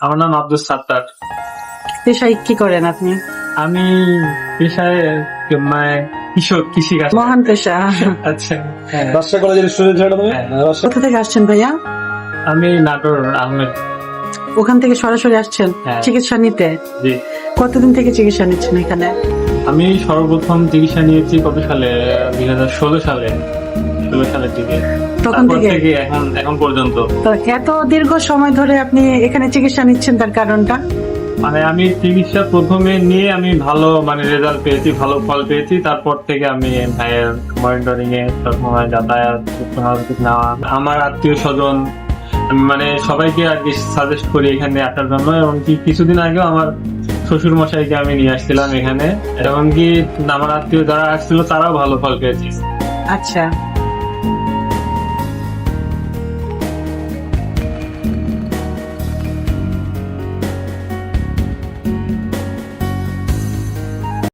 আমার নাম আব্দুল সাত্তার। পেশায় কি করেন আপনি? আমি পেশায় মানে কৃষক কৃষি কাজ মহান পেশা। আচ্ছা। হ্যাঁ। রাজশাহী কলেজের স্টুডেন্ট ছিল তুমি হ্যাঁ। কোথা থেকে আসছেন ভাইয়া? আমি নাটোর আহমেদ। ওখান থেকে সরাসরি আসছেন হ্যাঁ। চিকিৎসা নিতে? কতদিন থেকে চিকিৎসা নিচ্ছেন এখানে? আমি সর্বপ্রথম চিকিৎসা নিয়েছি কত সালে? দুই হাজার ষোলো সালে। ষোলো সালের দিকে তখন তারপর থেকে? থেকে এখন এখন পর্যন্ত। তো এত দীর্ঘ সময় ধরে আপনি এখানে চিকিৎসা নিচ্ছেন তার কারণটা? মানে আমি চিকিৎসা প্রথমে নিয়ে আমি ভালো মানে রেজাল্ট পেয়েছি ভালো ফল পেয়েছি। তারপর থেকে আমি ভাইয়ের মনিটরিং এ সবসময় যাতায়াত নেওয়া আমার আত্মীয় স্বজন মানে সবাইকে আর কি সাজেস্ট করি এখানে আসার জন্য। এবং কি কিছুদিন আগেও আমার শ্বশুর মশাইকে আমি নিয়ে আসছিলাম এখানে। এবং কি আমার আত্মীয় যারা আসছিল তারাও ভালো ফল পেয়েছে। আচ্ছা। thank you